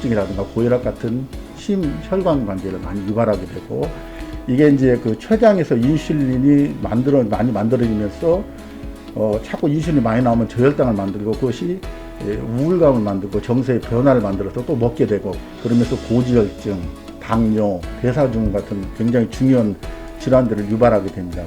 척심증이라든가 고혈압 같은 심혈관 관계를 많이 유발하게 되고 이게 이제 그 췌장에서 인슐린이 만들어 많이 만들어지면서 어, 자꾸 인슐린이 많이 나오면 저혈당을 만들고 그것이 예, 우울감을 만들고 정서의 변화를 만들어서 또 먹게 되고 그러면서 고지혈증, 당뇨, 대사증후 같은 굉장히 중요한 질환들을 유발하게 됩니다.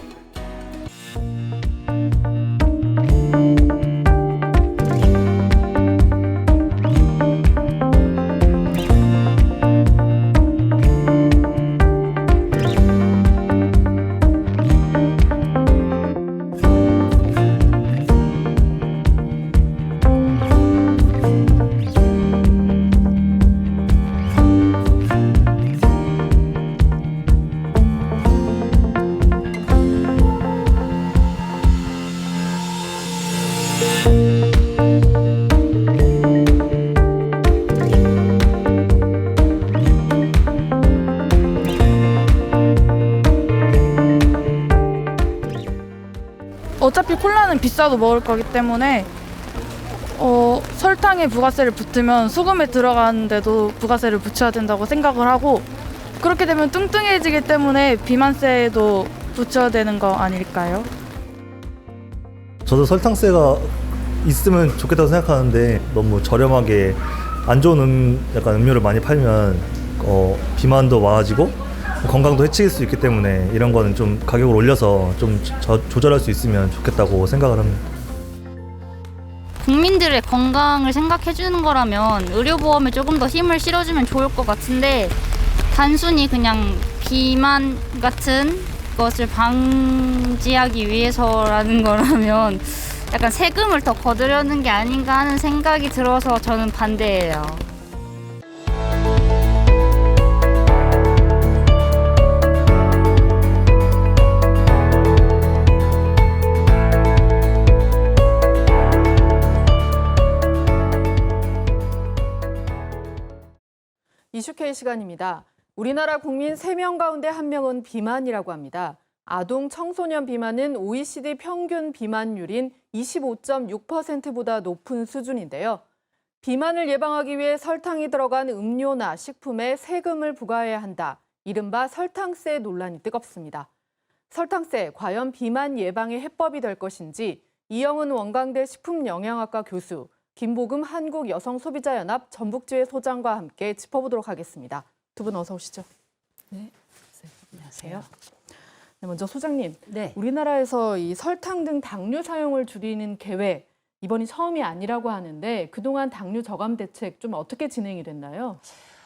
어차피 콜라는 비싸도 먹을 거기 때문에 어, 설탕에 부가세를 붙으면 소금에 들어가는데도 부가세를 붙여야 된다고 생각을 하고 그렇게 되면 뚱뚱해지기 때문에 비만세도 붙여야 되는 거 아닐까요? 저도 설탕세가 있으면 좋겠다고 생각하는데 너무 저렴하게 안 좋은 음, 약간 음료를 많이 팔면 어, 비만도 많아지고 건강도 해치길 수 있기 때문에 이런 거는 좀 가격을 올려서 좀 저- 조절할 수 있으면 좋겠다고 생각을 합니다. 국민들의 건강을 생각해 주는 거라면 의료보험에 조금 더 힘을 실어주면 좋을 것 같은데 단순히 그냥 비만 같은 것을 방지하기 위해서라는 거라면 약간 세금을 더 거두려는 게 아닌가 하는 생각이 들어서 저는 반대예요. 이슈케이 시간입니다. 우리나라 국민 3명 가운데 1명은 비만이라고 합니다. 아동 청소년 비만은 OECD 평균 비만율인 25.6%보다 높은 수준인데요. 비만을 예방하기 위해 설탕이 들어간 음료나 식품에 세금을 부과해야 한다. 이른바 설탕세 논란이 뜨겁습니다. 설탕세 과연 비만 예방의 해법이 될 것인지 이영은 원광대 식품영양학과 교수, 김보금 한국여성소비자연합 전북지회 소장과 함께 짚어보도록 하겠습니다. 두 분 어서 오시죠. 네, 안녕하세요. 네, 먼저 소장님, 네. 우리나라에서 이 설탕 등 당류 사용을 줄이는 계획 이번이 처음이 아니라고 하는데 그동안 당류 저감 대책 좀 어떻게 진행이 됐나요?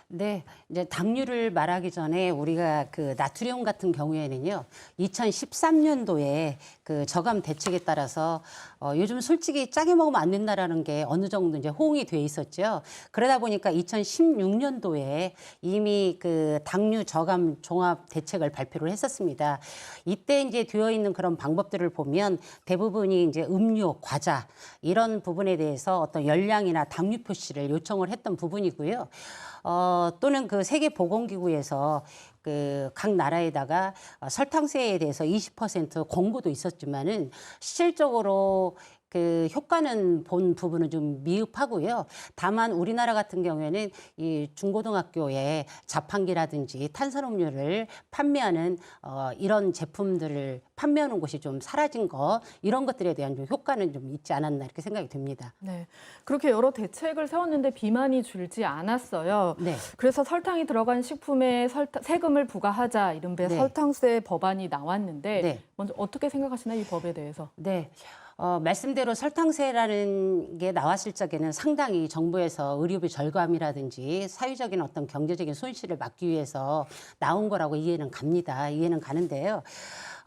네, 이제 당류를 말하기 전에 우리가 그 나트륨 같은 경우에는요, 2013년도에 그 저감 대책에 따라서 어, 요즘 솔직히 짜게 먹으면 안 된다라는 게 어느 정도 이제 호응이 돼 있었죠. 그러다 보니까 2016년도에 이미 그 당류 저감 종합 대책을 발표를 했었습니다. 이때 이제 되어 있는 그런 방법들을 보면 대부분이 이제 음료, 과자 이런 부분에 대해서 어떤 열량이나 당류 표시를 요청을 했던 부분이고요. 어, 또는 그 세계보건기구에서 그 각 나라에다가 어, 설탕세에 대해서 20% 권고도 있었지만은 실질적으로 그 효과는 본 부분은 좀 미흡하고요. 다만 우리나라 같은 경우에는 이 중고등학교에 자판기라든지 탄산음료를 판매하는 어, 이런 제품들을 판매하는 곳이 좀 사라진 거 이런 것들에 대한 좀 효과는 좀 있지 않았나 이렇게 생각이 듭니다. 네, 그렇게 여러 대책을 세웠는데 비만이 줄지 않았어요. 네. 그래서 설탕이 들어간 식품에 설탕, 세금을 부과하자 이른바 네. 설탕세 법안이 나왔는데 네. 먼저 어떻게 생각하시나요 이 법에 대해서? 네. 어, 말씀대로 설탕세라는 게 나왔을 적에는 상당히 정부에서 의료비 절감이라든지 사회적인 어떤 경제적인 손실을 막기 위해서 나온 거라고 이해는 갑니다. 이해는 가는데요.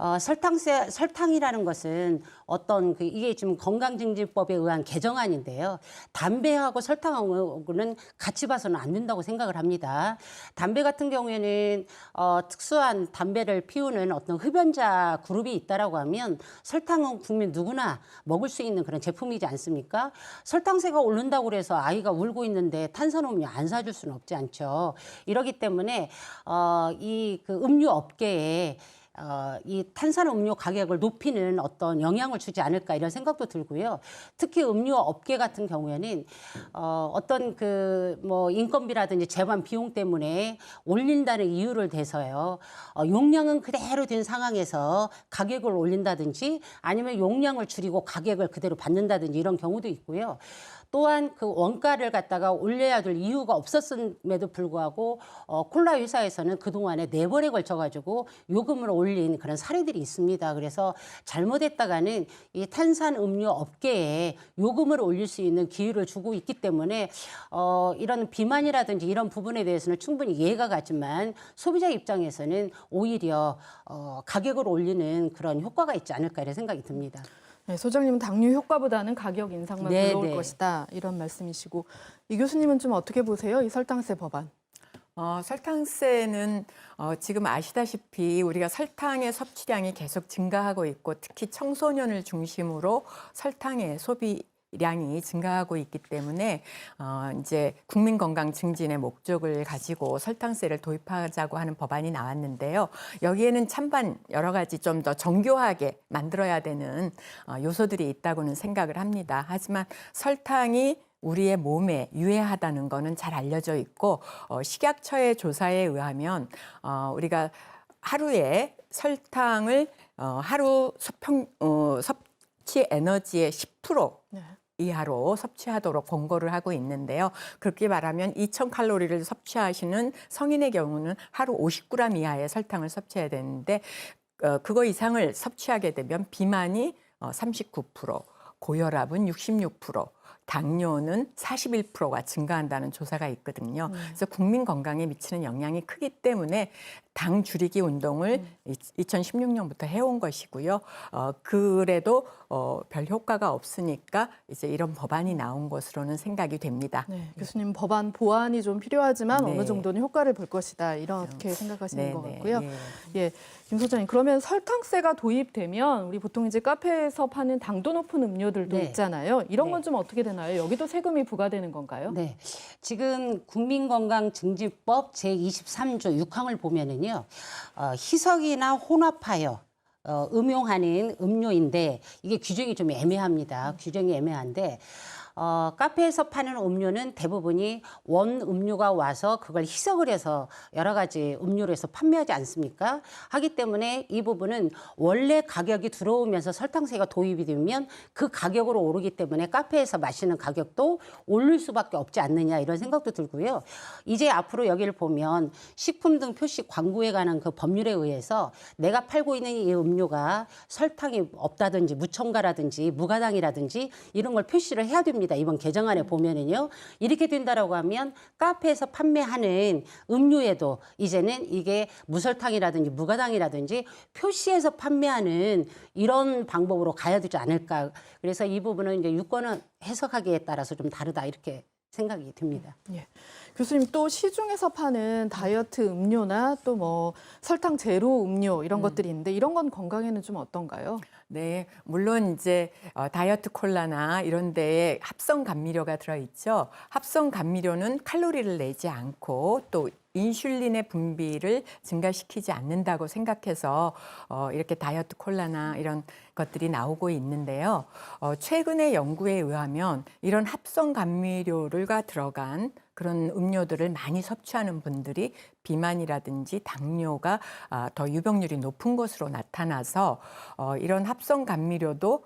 어, 설탕세, 설탕이라는 것은 어떤 그 이게 지금 건강증진법에 의한 개정안인데요. 담배하고 설탕하고는 같이 봐서는 안 된다고 생각을 합니다. 담배 같은 경우에는 어, 특수한 담배를 피우는 어떤 흡연자 그룹이 있다라고 하면 설탕은 국민 누구나 먹을 수 있는 그런 제품이지 않습니까? 설탕세가 오른다고 그래서 아이가 울고 있는데 탄산음료 안 사줄 수는 없지 않죠. 이러기 때문에 어, 이 그 음료 업계에 어, 이 탄산음료 가격을 높이는 어떤 영향을 주지 않을까 이런 생각도 들고요. 특히 음료 업계 같은 경우에는 어, 어떤 그 뭐 인건비라든지 재반 비용 때문에 올린다는 이유를 대서요. 어, 용량은 그대로 된 상황에서 가격을 올린다든지 아니면 용량을 줄이고 가격을 그대로 받는다든지 이런 경우도 있고요. 또한 그 원가를 갖다가 올려야 될 이유가 없었음에도 불구하고 어, 콜라 회사에서는 그동안에 네 번에 걸쳐 가지고 요금을 올린 그런 사례들이 있습니다. 그래서 잘못했다가는 이 탄산 음료 업계에 요금을 올릴 수 있는 기회를 주고 있기 때문에 어, 이런 비만이라든지 이런 부분에 대해서는 충분히 이해가 가지만 소비자 입장에서는 오히려 어, 가격을 올리는 그런 효과가 있지 않을까 이런 생각이 듭니다. 네, 소장님은 당뇨 효과보다는 가격 인상만 네, 불러올 네. 것이다 이런 말씀이시고 이 교수님은 좀 어떻게 보세요? 이 설탕세 법안. 어, 설탕세는 어, 지금 아시다시피 우리가 설탕의 섭취량이 계속 증가하고 있고 특히 청소년을 중심으로 설탕의 소비 량이 증가하고 있기 때문에 어, 이제 국민 건강 증진의 목적을 가지고 설탕세를 도입하자고 하는 법안이 나왔는데요. 여기에는 찬반 여러 가지 좀 더 정교하게 만들어야 되는 어, 요소들이 있다고는 생각을 합니다. 하지만 설탕이 우리의 몸에 유해하다는 거는 잘 알려져 있고 어, 식약처의 조사에 의하면 어, 우리가 하루에 설탕을 어, 하루 섭평, 어, 섭취 에너지의 10% 네. 이하로 섭취하도록 권고를 하고 있는데요. 그렇게 말하면 2,000칼로리를 섭취하시는 성인의 경우는 하루 50g 이하의 설탕을 섭취해야 되는데 어, 그거 이상을 섭취하게 되면 비만이 어, 39%, 고혈압은 66%, 당뇨는 41%가 증가한다는 조사가 있거든요. 그래서 국민 건강에 미치는 영향이 크기 때문에 당 줄이기 운동을 2016년부터 해온 것이고요. 어, 그래도 어, 별 효과가 없으니까 이제 이런 법안이 나온 것으로는 생각이 됩니다. 네, 교수님 법안 보완이 좀 필요하지만 네. 어느 정도는 효과를 볼 것이다 이렇게 생각하시는 네, 것 네, 같고요. 예. 예, 김 소장님 그러면 설탕세가 도입되면 우리 보통 이제 카페에서 파는 당도 높은 음료들도 네. 있잖아요. 이런 네. 건좀 어떻게 되나요? 여기도 세금이 부과되는 건가요? 네. 지금 국민건강증진법 제23조 6항을 보면은요, 어, 희석이나 혼합하여 어, 음용하는 음료인데 이게 규정이 좀 애매합니다. 규정이 애매한데 어, 카페에서 파는 음료는 대부분이 원 음료가 와서 그걸 희석을 해서 여러 가지 음료로 해서 판매하지 않습니까? 하기 때문에 이 부분은 원래 가격이 들어오면서 설탕세가 도입이 되면 그 가격으로 오르기 때문에 카페에서 마시는 가격도 오를 수밖에 없지 않느냐 이런 생각도 들고요. 이제 앞으로 여기를 보면 식품 등 표시 광고에 관한 그 법률에 의해서 내가 팔고 있는 이 음료가 설탕이 없다든지 무첨가라든지 무가당이라든지 이런 걸 표시를 해야 됩니다. 이번 개정안에 보면은요. 이렇게 된다라고 하면 카페에서 판매하는 음료에도 이제는 이게 무설탕이라든지 무가당이라든지 표시해서 판매하는 이런 방법으로 가야 되지 않을까. 그래서 이 부분은 이제 유권은 해석하기에 따라서 좀 다르다 이렇게 생각이 듭니다. 예. 교수님 또 시중에서 파는 다이어트 음료나 또 뭐 설탕 제로 음료 이런 것들이 있는데 이런 건 건강에는 좀 어떤가요? 네, 물론 이제 어, 다이어트 콜라나 이런 데에 합성 감미료가 들어 있죠. 합성 감미료는 칼로리를 내지 않고 또 인슐린의 분비를 증가시키지 않는다고 생각해서 어, 이렇게 다이어트 콜라나 이런 것들이 나오고 있는데요. 어, 최근의 연구에 의하면 이런 합성 감미료가 들어간 그런 음료들을 많이 섭취하는 분들이 비만이라든지 당뇨가 아, 더 유병률이 높은 것으로 나타나서 어, 이런 합성 감미료도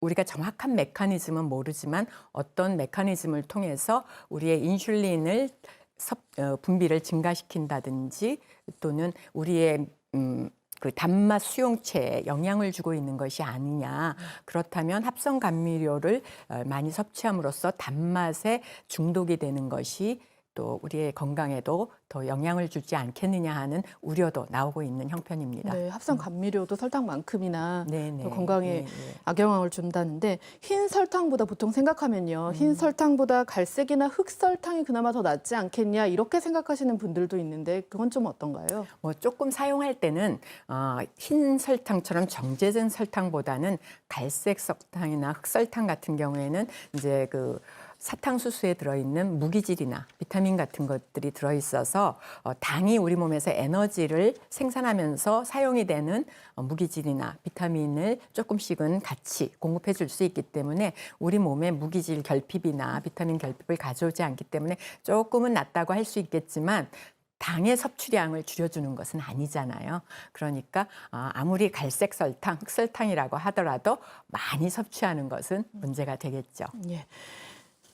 우리가 정확한 메커니즘은 모르지만 어떤 메커니즘을 통해서 우리의 인슐린을 섭, 어, 분비를 증가시킨다든지 또는 우리의 음, 그 단맛 수용체에 영향을 주고 있는 것이 아니냐. 그렇다면 합성 감미료를 어, 많이 섭취함으로써 단맛에 중독이 되는 것이 또 우리의 건강에도 더 영향을 주지 않겠느냐 하는 우려도 나오고 있는 형편입니다. 네, 합성 감미료도 설탕만큼이나 네, 네. 또 건강에 네, 네. 악영향을 준다는데 흰 설탕보다 보통 생각하면요. 흰 설탕보다 갈색이나 흑설탕이 그나마 더 낫지 않겠냐 이렇게 생각하시는 분들도 있는데 그건 좀 어떤가요? 뭐 조금 사용할 때는 어, 흰 설탕처럼 정제된 설탕보다는 갈색 설탕이나 흑설탕 같은 경우에는 이제 그 사탕수수에 들어있는 무기질이나 비타민 같은 것들이 들어있어서 어, 당이 우리 몸에서 에너지를 생산하면서 사용이 되는 어, 무기질이나 비타민을 조금씩은 같이 공급해 줄 수 있기 때문에 우리 몸에 무기질 결핍이나 비타민 결핍을 가져오지 않기 때문에 조금은 낫다고 할 수 있겠지만 당의 섭취량을 줄여주는 것은 아니잖아요. 그러니까 아, 아무리 갈색 설탕, 흑설탕이라고 하더라도 많이 섭취하는 것은 문제가 되겠죠. 예.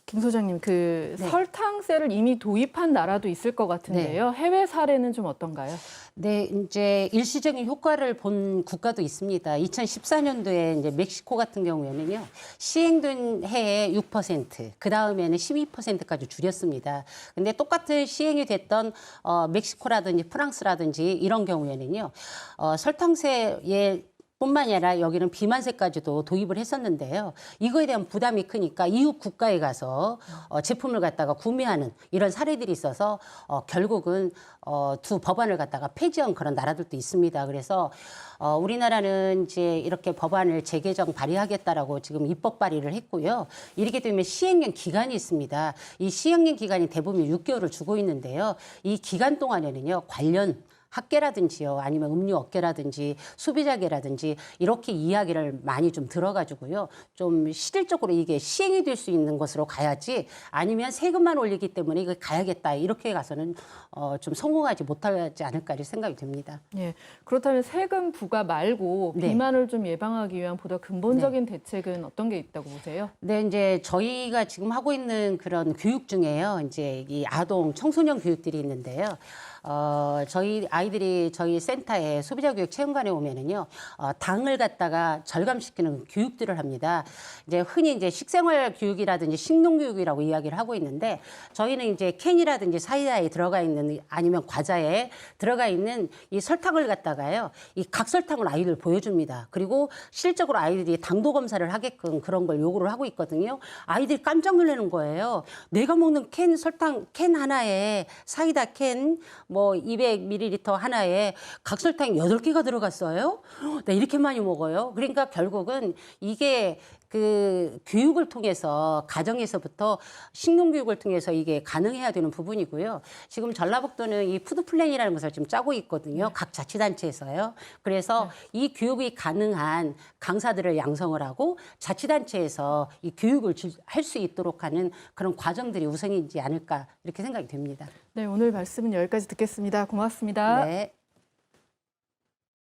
김 소장님, 그 네. 설탕세를 이미 도입한 나라도 있을 것 같은데요. 해외 사례는 좀 어떤가요? 네, 이제 일시적인 효과를 본 국가도 있습니다. 2014년도에 이제 멕시코 같은 경우에는요, 시행된 해에 6%, 그 다음에는 12%까지 줄였습니다. 근데 똑같은 시행이 됐던 어, 멕시코라든지 프랑스라든지 이런 경우에는요, 어, 설탕세에 뿐만이 아니라 여기는 비만세까지도 도입을 했었는데요. 이거에 대한 부담이 크니까 이웃 국가에 가서 어, 제품을 갖다가 구매하는 이런 사례들이 있어서 어, 결국은 어, 두 법안을 갖다가 폐지한 그런 나라들도 있습니다. 그래서 어, 우리나라는 이제 이렇게 법안을 재개정 발의하겠다라고 지금 입법 발의를 했고요. 이렇게 되면 시행령 기간이 있습니다. 이 시행령 기간이 대부분 6개월을 주고 있는데요. 이 기간 동안에는요 관련 학계라든지요 아니면 음료 업계라든지 소비자계라든지 이렇게 이야기를 많이 좀 들어가지고요 좀 실질적으로 이게 시행이 될 수 있는 것으로 가야지 아니면 세금만 올리기 때문에 이거 가야겠다 이렇게 가서는 어, 좀 성공하지 못하지 않을까 이렇게 생각이 듭니다. 예. 그렇다면 세금 부과 말고 네. 비만을 좀 예방하기 위한 보다 근본적인 대책은 어떤 게 있다고 보세요? 네, 이제 저희가 지금 하고 있는 그런 교육 중에요. 이제 이 아동 청소년 교육들이 있는데요. 어, 저희 아이들이 저희 센터에 소비자 교육 체험관에 오면은요, 어, 당을 갖다가 절감시키는 교육들을 합니다. 이제 흔히 이제 식생활 교육이라든지 식농 교육이라고 이야기를 하고 있는데 저희는 이제 캔이라든지 사이다에 들어가 있는 아니면 과자에 들어가 있는 이 설탕을 갖다가요, 이 각설탕을 아이들 보여줍니다. 그리고 실적으로 아이들이 당도 검사를 하게끔 그런 걸 요구를 하고 있거든요. 아이들이 깜짝 놀라는 거예요. 내가 먹는 캔 설탕 캔 하나에 사이다 캔뭐 200ml 하나에 각설탕이 8개가 들어갔어요. 나 이렇게 많이 먹어요. 그러니까 결국은 이게 그 교육을 통해서 가정에서부터 식농 교육을 통해서 이게 가능해야 되는 부분이고요. 지금 전라북도는 이 푸드 플랜이라는 것을 지금 짜고 있거든요. 각 자치단체에서요. 그래서 이 교육이 가능한 강사들을 양성을 하고 자치단체에서 이 교육을 할 수 있도록 하는 그런 과정들이 우선이지 않을까 이렇게 생각이 됩니다. 네, 오늘 말씀은 여기까지 듣겠습니다. 고맙습니다. 네.